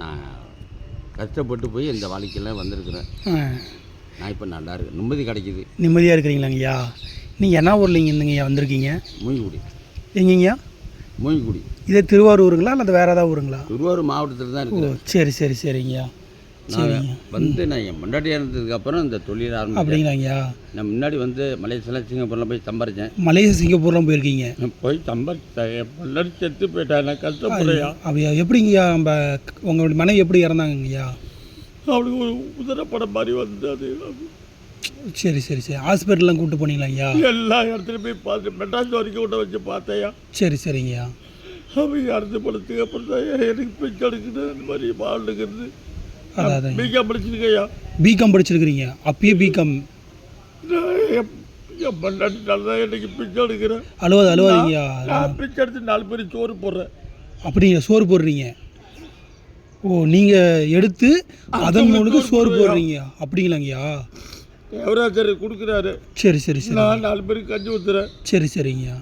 நான் கஷ்டப்பட்டு போய் இந்த வாழ்க்கையில் வந்திருக்கிறேன். நான் இப்போ நல்லா இருக்கேன். நிம்மதி கிடைக்குது. நிம்மதியாக இருக்கிறீங்களாங்கய்யா நீங்கள் என்ன ஊர்லேங்க இருந்துங்கய்யா வந்திருக்கீங்க? மூங்கிக்குடி எங்கேங்கய்யா? மூங்கிக்குடி இதே திருவாரூருங்களா அல்லது வேறு ஏதாவது ஊருங்களா? திருவாரூர் மாவட்டத்தில் தான் ஓ இருக்கிறேன். சரி சரி சரிங்கய்யா. நான் வந்து நான் என் முன்னாடி இருந்ததுக்கப்புறம் இந்த தொழில் ஆரம்பிச்சேன். அப்படிங்களாங்கய்யா? நான் முன்னாடி வந்து மலேசியா சிங்கப்பூரில் போய் சம்பாரிச்சேன். மலேசியா சிங்கப்பூர்லாம் போயிருக்கீங்க? போய் சம்பாரிச்சேன் செத்து போயிட்டேன் நான் கஷ்டப்படுறையா? அப்படியா? எப்படிங்கய்யா நம்ம உங்களுடைய மனைவி எப்படி இறந்தாங்கய்யா அவளுக்கு ஒரு உதரப்படம் மாதிரி வந்து அது. சரி சரி சரி. ஹாஸ்பிட்டல்லாம் கூப்பிட்டு போனீங்களாங்கய்யா? எல்லா இடத்துலையும் போய் பார்த்து மெட்ராஸ் வரைக்கும் கூட வச்சு பார்த்தேயா? சரி சரிங்கய்யா. அவங்க அடுத்த படத்துக்கு அப்புறம் தான் எனக்கு பிச்சை எடுக்குது அந்த மாதிரி வாழ்ந்துக்கிறது. அதான் அதாங்க பிகா படிச்சிருக்கையா பிகாம் படிச்சிருக்கிறீங்க. அப்பயே பிகாம் எனக்கு பிச்சை எடுக்கிறேன் அழுவாது அழுவாதீங்கய்யா நான் பிச்சை எடுத்து நாலு பேர் சோறு போடுறேன். அப்படிங்க சோறு போடுறீங்க. ஓ நீங்கள் எடுத்து அதன் மூலுக்கு சோறு போடுறீங்க. அப்படிங்களாங்கய்யா? தேவராஜர் கொடுக்குறாரு. சரி சரி சரி. நான் நாலு பேருக்கு கஞ்சி ஊற்றுறேன் சரி சரிங்கய்யா.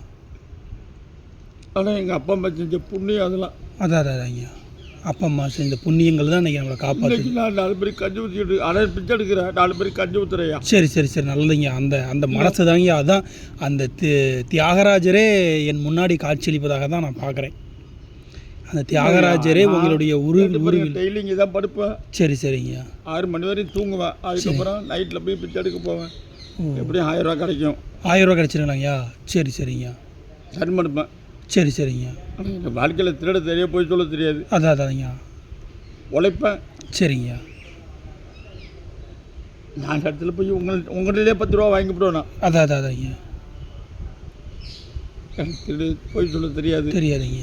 ஆனால் எங்கள் அப்பா அம்மா செஞ்ச புண்ணியம் அதெல்லாம். அதான் அதான் அதாங்கய்யா. அப்பா அம்மா செஞ்ச புண்ணியங்கள் தான் இன்றைக்கி நம்மளை காப்பாற்று நான் நாலு பேருக்கு கஞ்சி ஊற்றிட்டு ஆனால் பிச்சை எடுக்கிறேன் நாலு பேருக்கு கஞ்சி ஊற்றுறையா சரி சரி சரி நல்லதுங்க அந்த அந்த மனசு தாங்க அதான் அந்த தி- தியாகராஜரே என் முன்னாடி காட்சியளிப்பதாக தான் நான் பார்க்குறேன் அந்த தியாகராஜரே உங்களுடைய உரு உருவில் டெய்லி இங்கே தான் படுப்பேன் சரி சரிங்க ஆறு மணி வரையும் தூங்குவேன் அதுக்கப்புறம் நைட்டில் போய் பிச்சை எடுக்க போவேன் எப்படியும் ஆயிரம் ரூபா கிடைக்கும் ஆயிரம் ரூபா கிடச்சிருங்களாங்கய்யா சரி சரிங்க சரி எடுப்பேன் சரி சரிங்க. வாழ்க்கையில் திருட தெரிய போய் சொல்ல தெரியாது. அதான் அதாங்க. உழைப்பேன். சரிங்க. நான் இடத்துல போய் உங்கள் உங்கள்கிட்டே பத்து ரூபா வாங்கிவிடுவேன் நான் அதான் அதான் அதாங்க. எனக்கு திருடு போய் சொல்ல தெரியாது. தெரியாதுங்க.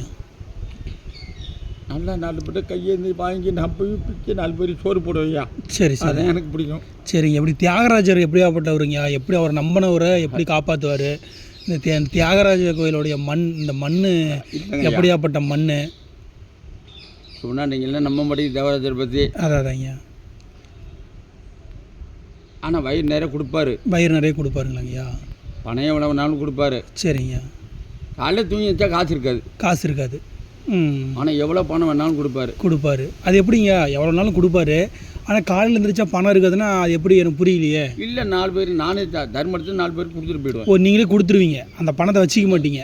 நல்லா நாலு பேர்ட்ட கையேந்தி வாங்கி நான் போய் பிச்சு நாலு பேர் சோறு போடுவையா சரி சரி. எனக்கு பிடிக்கும். சரிங்க. எப்படி தியாகராஜர் எப்படியாப்பட்டவருங்க? எப்படி அவர் நம்பினவரை? எப்படி காப்பாற்றுவார் இந்த தியா- தியாகராஜ கோயிலுடைய மண் இந்த மண் எப்படியாப்பட்ட மண் சொன்னாண்டீங்களா நம்ம மடி தேவராஜர் பற்றி அதான் அதாங்க ஆனால் வயிறு நிறைய கொடுப்பாரு. வயிறு நிறைய கொடுப்பாருங்களாங்கய்யா. பணம் எவ்வளோ வேணாலும் கொடுப்பாரு. சரிங்க காலையில் தூங்கி வச்சா காசு இருக்காது. காசு இருக்காது. ஆனால் எவ்வளோ பணம் வேணாலும் கொடுப்பாரு. கொடுப்பாரு. அது எப்படிங்க எவ்வளோ நாளும் கொடுப்பாரு. ஆனால் காலையில் எழுந்திரிச்சா பணம் இருக்காதுன்னா அது எப்படி எனக்கு புரியலையே? இல்லை நாலு பேர் நானே த தர்மடுத்து நாலு பேருக்கு கொடுத்துட்டு போயிடுவேன். ஓ நீங்களே கொடுத்துருவீங்க. அந்த பணத்தை வச்சிக்க மாட்டீங்க.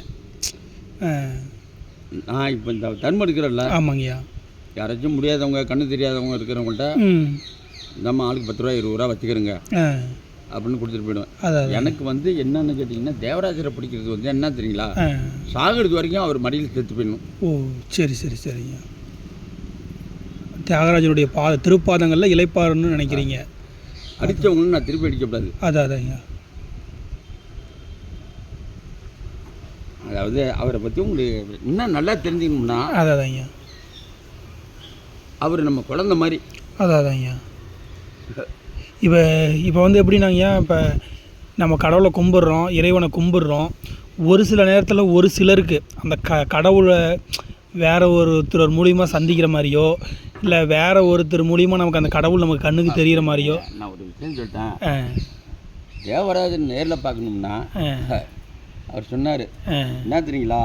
நான் இப்போ இந்த தர்மம் எடுக்கிறல்ல? ஆமாங்கய்யா. யாராச்சும் முடியாதவங்க கண்ணு தெரியாதவங்க இருக்கிறவங்கள்ட்ட நம்ம ஆளுக்கு பத்து ரூபா இருபது ரூபா வச்சுக்கிறோங்க. அப்படின்னு கொடுத்துட்டு போயிடுவேன். எனக்கு வந்து என்னன்னு கேட்டிங்கன்னா தேவராஜரை பிடிக்கிறது வந்து என்ன தெரியுங்களா? சாகிறது வரைக்கும் அவர் மடியில் செத்து போயிடணும். ஓ சரி சரி சரிங்க தியாகராஜருடைய பா திருப்பாதங்களில் இலைப்பாருன்னு நினைக்கிறீங்க. அடித்தவங்களும் நான் திருப்பி அடிக்கக்கூடாது அதான் அதாங்க அதாவது அவரை பற்றி உங்களுக்கு இன்னும் நல்லா தெரிஞ்சுக்கணும்னா அதான் அதாங்க அவர் நம்ம குழந்த மாதிரி. அதான் அதாங்க இப்போ இப்போ வந்து எப்படின்னாங்கய்யா இப்போ நம்ம கடவுளை கும்பிட்றோம் இறைவனை கும்பிட்றோம். ஒரு சில நேரத்தில் ஒரு சிலருக்கு அந்த க கடவுளை வேற ஒருத்தர் மூலியமாக சந்திக்கிற மாதிரியோ இல்லை வேற ஒருத்தர் மூலியமாக நமக்கு அந்த கடவுள் நமக்கு கண்ணுக்கு தெரிகிற மாதிரியோ. நான் ஒரு விஷயம் சொல்லிட்டேன்? தேவராஜன் நேரில் பார்க்கணும்னா அவர் சொன்னார் என்ன தெரியுங்களா?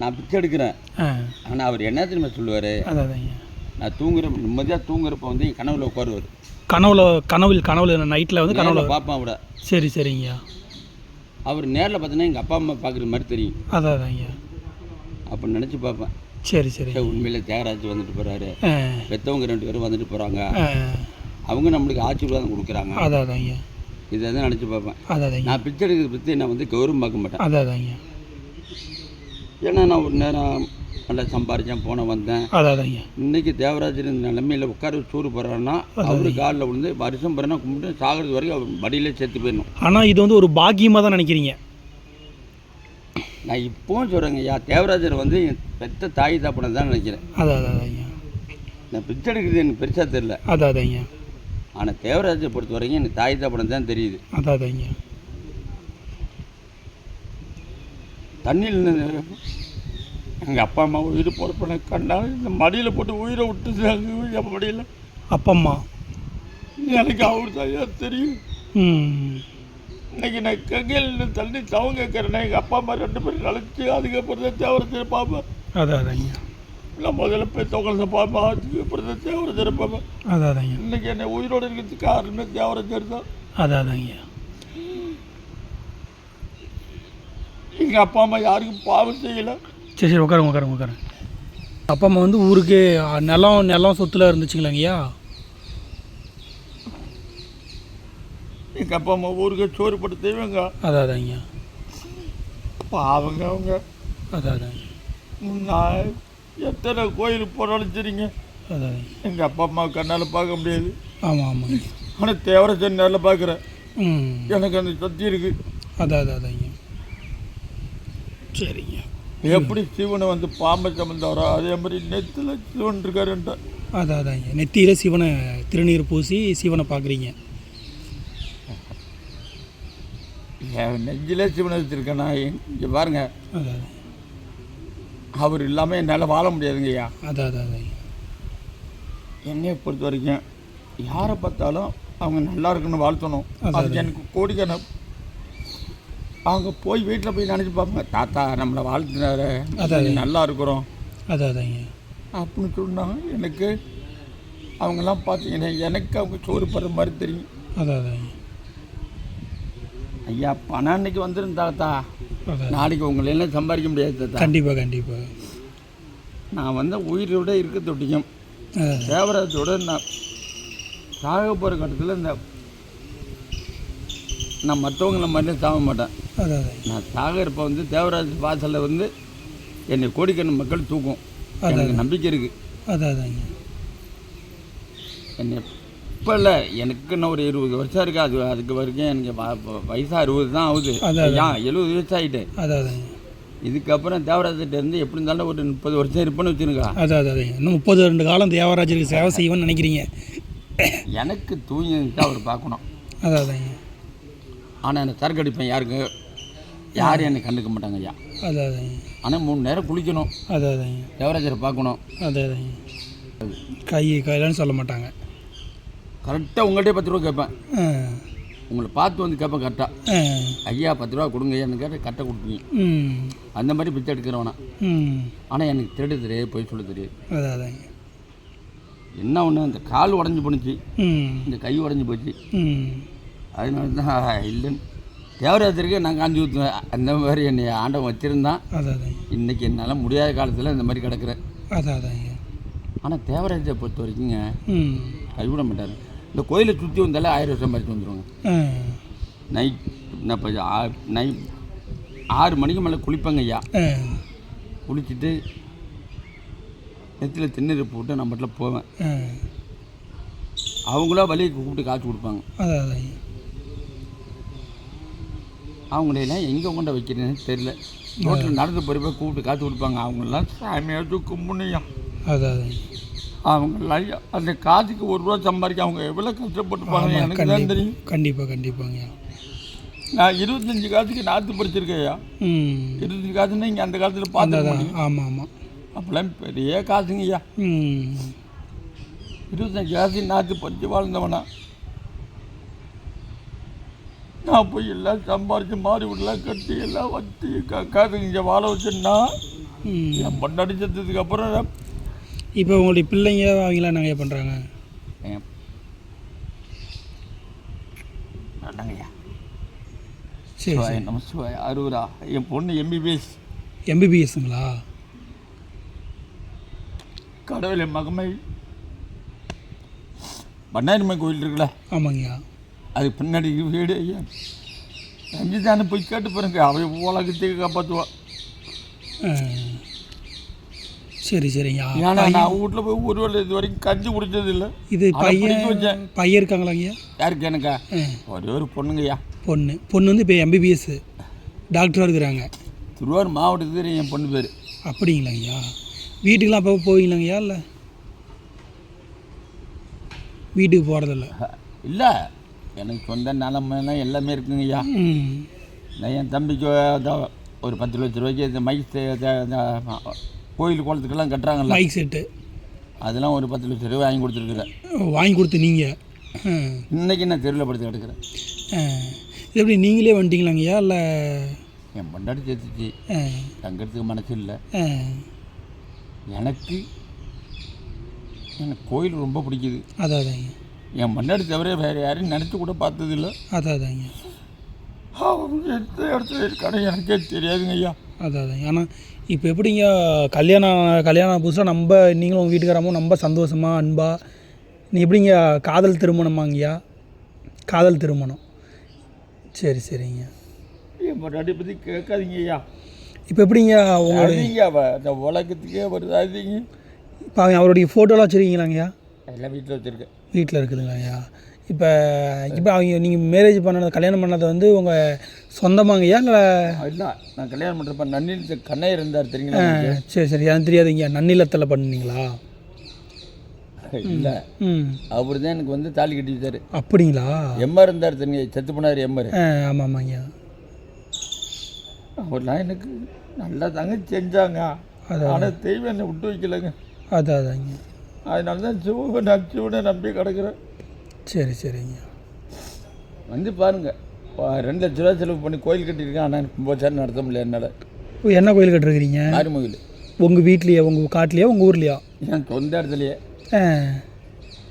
நான் பிச்சை எடுக்கிறேன். ஆனால் அவர் என்ன தெரியுமா சொல்லுவார்? நான் தூங்குற நிம்மதியாக தூங்குறப்ப வந்து என் கனவுல உட்காருவார். கனவுல கனவில் கனவுல நைட்டில் வந்து கனவுல பார்ப்பேன் அவரை சரி சரிங்கய்யா அவர் நேரில் பார்த்தீங்கன்னா எங்கள் அப்பா அம்மா பார்க்குற மாதிரி தெரியும். அதான் அதாங்க அப்போ நினச்சி பார்ப்பேன். சரி சரி. உண்மையிலே தியாகராஜ் வந்துட்டு போகிறாரு பெற்றவங்க ரெண்டு பேரும் வந்துட்டு போகிறாங்க அவங்க நம்மளுக்கு ஆசீர்வாதம் கொடுக்குறாங்க. அதான் அதாங்க இதை தான் நினச்சி பார்ப்பேன். அதான் நான் பிச்சை எடுக்கிறத பற்றி நான் வந்து கௌரவம் பார்க்க மாட்டேன். அதான் அதாங்க ஏன்னா நான் ஒரு நேரம் நல்லா சம்பாரிச்சேன் போனேன் வந்தேன். அதாங்க இன்னைக்கு தேவராஜர் இந்த நிலைமையில் உட்கார சூறு போடுறாருன்னா அவரு காலில் விழுந்து வருஷம் பிறனா கும்பிட்டு சாகிறது வரைக்கும் அவர் மடியிலே சேர்த்து போயிடணும். ஆனால் இது வந்து ஒரு பாக்கியமாக தான் நினைக்கிறீங்க. நான் இப்போவும் சொல்கிறேங்க ஐயா தேவராஜர் வந்து என் பெத்த தாய் தாப்பனை தான் நினைக்கிறேன். அதான் அதான் அதாங்க நான் பிச்சை எடுக்கிறது எனக்கு பெருசாக தெரில அதான் அதாங்க ஆனால் தேவராஜரை பொறுத்த வரைக்கும் எனக்கு தாய் தாப்பனை தான் தெரியுது. அதான் அதாங்க தண்ணியில் எங்கள் அப்பா அம்மா உயிர் போகிறப்ப நான் கண்டா இந்த மடியில் போட்டு உயிரை என் மடியில். அப்பம்மா. எனக்கு அவர் தான் தெரியும். ம். இன்னைக்கு நான் கங்கையில் தண்ணி தவங்க கேட்குறேன்னா எங்கள் அப்பா அம்மா ரெண்டு பேரும் கழிச்சு அதுக்கப்புறம் தான் பார்ப்பேன் அதான் அதாங்க நான் முதல்ல போய் தொகலத்தை பார்ப்பேன் அப்புறம் தேவரஞ்சரை பார்ப்பேன் அதான் அதாங்க இன்னைக்கு என்னை உயிரோடு இருக்கிறதுக்கு காரணமே தான் அதான் அதாங்க எங்கள் அப்பா அம்மா யாருக்கும் பாவம் செய்யலை. சரி சரி உட்காருங்க உட்காருங்க உட்காருங்க. அப்பா அம்மா வந்து ஊருக்கு நிலம் நிலம் சொத்துல இருந்துச்சுங்களாங்கய்யா எங்கள் அப்பா அம்மா ஊருக்கு சோறு போட்டு செய்வாங்க அதான் அதாங்க பாவங்க அவங்க. அதான் அதாங்க நான் எத்தனை கோயிலுக்கு போனாலும் சரிங்க. அதான் எங்கள் அப்பா அம்மா கண்ணால் பார்க்க முடியாது. ஆமாம் ஆமாங்க ஆனால் தேவரஞ்சன் நேரில் பார்க்குறேன். எனக்கு அந்த சக்தி இருக்குது அதான் அதான் அதாங்க சரிங்க. எப்படி சிவனை வந்து பாம்பை சமந்தாரோ அதே மாதிரி நெத்தில் சிவன் இருக்காருன்ட்ட அதான் அதாங்க நெத்தியில் சிவனை திருநீர் பூசி சிவனை பார்க்குறீங்க. என் நெஞ்சிலே சிவனை வச்சுருக்கேன் நான். இங்கே பாருங்க. அதான். அவர் இல்லாமல் என்னால் வாழ முடியாதுங்க ஐயா. அதான் அதான் என்னையை பொறுத்த வரைக்கும் யாரை பார்த்தாலும் அவங்க நல்லா இருக்குன்னு வாழ்த்தணும். அதுக்கு எனக்கு கோடிக்கான அவங்க போய் வீட்டில் போய் நினச்சி பார்ப்பாங்க தாத்தா நம்மளை வாழ்த்துனாரு. நல்லா இருக்கிறோம். அதான் அதாங்க அப்படின்னு சொன்னாங்க. எனக்கு அவங்கெல்லாம் பார்த்தீங்கன்னா எனக்கு அவங்க சோறு படுற மாதிரி தெரியும். அதான் அதாங்க ஐயா பணம் அன்னைக்கு வந்துடும் தாத்தா. அதான். நாளைக்கு உங்களை எல்லாம் சம்பாதிக்க முடியாது கண்டிப்பாக கண்டிப்பாக நான் வந்து உயிரோட இருக்க அதான். தேவராஜோட நான் சாக போகிற கட்டத்தில் இந்த நான் மற்றவங்கள மாதிரி சாக மாட்டேன். நான் சாகரப்ப வந்து தேவராஜ் வாசலில் வந்து என்னை கோடிக்கணு மக்கள் தூக்கும். எனக்கு நம்பிக்கை இருக்குது அதான் அதாங்க. என்னை இப்போ இல்லை எனக்கு இன்னும் ஒரு இருபது வருஷம் இருக்குது அது அதுக்கு வரைக்கும் எனக்கு வ- வ- வயசு அறுபது தான் ஆகுது. ஏன் எழுபது வயசு ஆகிட்டு இதுக்கப்புறம் தேவராஜ்கிட்ட இருந்து எப்படி இருந்தாலும் ஒரு முப்பது வருஷம் இருப்பேன்னு வச்சுருக்கா அதான் அதான் இன்னும் முப்பது ரெண்டு காலம் தேவராஜருக்கு சேவை செய்வேன்னு நினைக்கிறீங்க. எனக்கு தூங்கிட்டு அவர் பார்க்கணும். அதான் அதாங்க ஆனால் எனக்கு சரக்கு அடிப்பேன் யாருக்கு? யாரும் என்னை கண்டுக்க மாட்டாங்க ஐயா. அதான் அதாங்க ஆனால் மூணு நேரம் குளிக்கணும். அதான் அதாங்க தேவராஜரை பார்க்கணும். அதான் அதாங்க கை கையிலன்னு சொல்ல மாட்டாங்க. கரெக்டாக உங்கள்கிட்ட பத்து ரூபா கேட்பேன். உங்களை பார்த்து வந்து கேட்பேன் கரெக்டாக ஐயா பத்து ரூபா கொடுங்க ஐயான்னு கேட்டு கரெக்டாக கொடுப்பீங்க. அந்த மாதிரி பிச்சை எடுக்கிறவனா. ஆனால் எனக்கு திருட தெரியாது போய் சொல்ல தெரியாது. என்ன ஒன்று இந்த கால் உடஞ்சி போணுச்சு. இந்த கை உடஞ்சி போச்சு. அதனால தான் இல்லைன்னு. தேவராத்திரிக்கே நான் காஞ்சி ஊற்றுவேன் அந்த மாதிரி என்னை ஆண்டவன் வச்சுருந்தான் இன்றைக்கி என்னால் முடியாத காலத்தில் இந்த மாதிரி கிடக்கிறேன். அதான் ஆனால் தேவராஜை பொறுத்த வரைக்குங்க கைவிட மாட்டார். இந்த கோயிலை சுற்றி வந்தாலே ஆயிரம் வருஷம் பறித்து வந்துடுவாங்க நைட் இப்போ நைட் ஆறு மணிக்கு மேலே குளிப்பேங்க ஐயா. குளிச்சுட்டு நெத்தியில் திண்ணீர் போட்டு நான் பாட்டில் போவேன். அவங்களா வழியை கூப்பிட்டு காய்ச்சி கொடுப்பாங்க. அவங்களையெல்லாம் எங்கே கொண்டு வைக்கிறேன்னு தெரியல. ரோட்டில் நடந்து போகிறப்ப கூப்பிட்டு காய்ச்சி கொடுப்பாங்க. அவங்களாம் சாமியாச்சு கும்பிடுயா அதான் அவங்களாம் அந்த காசுக்கு ஒரு ரூபா சம்பாதிக்க அவங்க எவ்வளோ கஷ்டப்பட்டுப்பாங்க எனக்கு தான் தெரியும். கண்டிப்பாக கண்டிப்பாங்க. நான் இருபத்தஞ்சி காசுக்கு நாற்று படிச்சிருக்கேயா ம். இருபத்தஞ்சி காசுன்னா இங்கே அந்த காலத்தில் அந்த பார்த்து அதான் ஆமாம் ஆமாம் அப்போல்லாம் பெரிய காசுங்கய்யா இருபத்தஞ்சி காசு நாற்று படித்து வாழ்ந்தவனா. நான் போய் எல்லாம் சம்பாரிச்சு மாறி விடலாம் கட்டி எல்லாம் வச்சு காசு இங்கே வாழ வச்சேன்னா என் பொண்டாடி செத்ததுக்கு அப்புறம் இப்போ உங்களுடைய பிள்ளைங்க அவங்களாம் என்னங்க பண்ணுறாங்க சரி நம்ம அறுபதா என் பொண்ணு எம்பிபிஎஸ் எம்பிபிஎஸ்ங்களா கடவுள் என் மகமை. பண்ணாரிமை கோயில் இருக்குல்ல? ஆமாங்கய்யா. அது பின்னாடி வீடு ஐயா. ரஞ்சிதானே போய் கேட்டு பாருங்க அவை உலகத்துக்கு காப்பாற்றுவா ஆ. சரி சரிங்க ஏன்னா நான் வீட்டில் போய் ஒரு வேளை இது வரைக்கும் கஞ்சி குடிச்சது இல்லை இது பையன். பையன் இருக்காங்களாங்கய்யா யாருக்கு எனக்கா? ஒரே ஒரு பொண்ணுங்கய்யா பொண்ணு. பொண்ணு வந்து இப்போ எம்பிபிஎஸ் டாக்டராக இருக்கிறாங்க. திருவாரூர் மாவட்டத்துக்கு என் பொண்ணு பேர். அப்படிங்களாங்கய்யா வீட்டுக்கெலாம் அப்போ போவீங்களாங்கய்யா இல்லை? வீட்டுக்கு போகிறதில்ல இல்லை எனக்கு சொந்த நிலமெல்லாம் எல்லாமே இருக்குங்கய்யா ம். நான் என் தம்பிக்கு ஒரு பத்து லட்ச ரூபாய்க்கு இந்த மைக் கோயில் குளத்துக்கெல்லாம் கட்டுறாங்கல்ல. Mic set. அதெல்லாம் ஒரு பத்து லட்ச ரூபாய் வாங்கி கொடுத்துருக்குறேன் வாங்கி கொடுத்து நீங்கள் இன்னைக்கு நான் தெருவில் படுத்து கிடக்குறேன் இது எப்படி நீங்களே வந்துட்டீங்களாங்கய்யா? இல்லை என் பொண்டாட்டி சேர்த்துச்சு தங்கிறதுக்கு மனசு இல்லை. எனக்கு எனக்கு கோயில் ரொம்ப பிடிக்குது. அதான் அதாங்க என் முன்னாடி தவிர வேறு யாரையும் நினச்சி கூட பார்த்ததில்ல. அதான் அதாங்க அவங்க எந்த இடத்துல இருக்கானு எனக்கே தெரியாதுங்க ஐயா. அதான் அதாங்க ஆனால் இப்போ எப்படிங்க கல்யாணம் கல்யாணம் புதுசாக நம்ம நீங்களும் உங்கள் வீட்டுக்காரமும் ரொம்ப சந்தோஷமாக அன்பா நீ எப்படிங்க காதல் திருமணமாங்கய்யா காதல் திருமணம். சரி சரிங்க. முன்னாடி பற்றி கேட்காதீங்க ஐயா. இப்போ எப்படிங்க உங்களுடைய அவ. இந்த உலகத்துக்கே வருது அதிங்க இப்போ அவருடைய ஃபோட்டோலாம் வச்சுருக்கீங்களாங்கய்யா எல்லாம் வீட்டில் வச்சுருக்கேன். வீட்டில் இருக்குதுங்களாங்கய்யா இப்போ இப்போ அவங்க நீங்கள் மேரேஜ் பண்ணது கல்யாணம் பண்ணது வந்து உங்கள் சொந்தமாங்கய்யா இல்லை? இல்லை நான் கல்யாணம் பண்ணுறப்ப நன்னில் கண்ணை இருந்தார் தெரியுங்களா சரி சரி. எனக்கு தெரியாதுங்க. நன்னிலத்தில் பண்ணீங்களா இல்லை. ம். அவர் தான் எனக்கு வந்து தாலி கட்டி வச்சாரு அப்படிங்களா? எம்ஆர் இருந்தார் தெரியுங்க. செத்து போனார் எம்ஆர் ஆமாம் ஆமாங்கய்யா அவர்லாம் எனக்கு நல்லா தாங்க செஞ்சாங்க. ஆனால் தெய்வம் என்னை விட்டு வைக்கலைங்க. அதான் அதாங்க. அதனால தான் சிவ நான் சிவனை நம்பி கிடக்குறேன். சரி சரிங்க. வந்து பாருங்க. பா- ரெண்டு லட்ச ரூபா செலவு பண்ணி கோயில் கட்டியிருக்கேன். ஆனால் எனக்கு கும்பாச்சாரம் நடத்த முடியல என்னால். என்ன கோயில் கட்டிருக்கிறீங்க? மாரிமொழியில் உங்கள் வீட்லேயே உங்கள் காட்டிலையா உங்கள் ஊர்லேயா? என் சொந்த இடத்துலையே. ஆனால்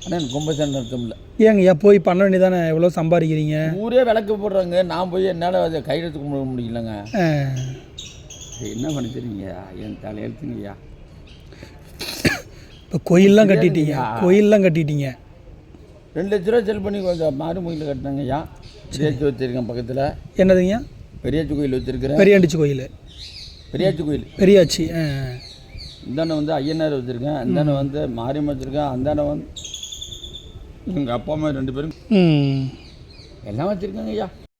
எனக்கு கும்பாச்சாரம் நடத்த முடியல. ஏங்கய்யா போய் பண்ண வேண்டியதானே? எவ்வளோ சம்பாதிக்கிறீங்க? ஊரே விளக்கு போடுறாங்க. நான் போய் என்னால் அதை கையெழுத்து கும்பிட முடியலங்க. என்ன பண்ணிச்சிருங்க என் தலையெழுத்துங்கய்யா. இப்போ கோயிலெலாம் கட்டிட்டீங்க. கோயிலெலாம் கட்டிட்டீங்க. ரெண்டு லட்ச ரூபா செலவு பண்ணி கொஞ்சம் மாரிமொழியில் கட்டினாங்க ஐயா. பெரியாச்சி வச்சுருக்கேன் பக்கத்தில். என்னதுங்க பெரியாச்சி கோயில் வச்சுருக்கிறேன். பெரியாண்டிச்சி கோயில். பெரியாச்சி கோயில். பெரியாச்சி இந்தாண்ட வந்து ஐயனார் வச்சுருக்கேன். அந்தாண்ட வந்து மாரியம்மன் வச்சுருக்கேன். அந்தாண்ட வந்து எங்கள் அப்பா அம்மா ரெண்டு பேரும் எல்லாம் வச்சுருக்காங்க ஐயா.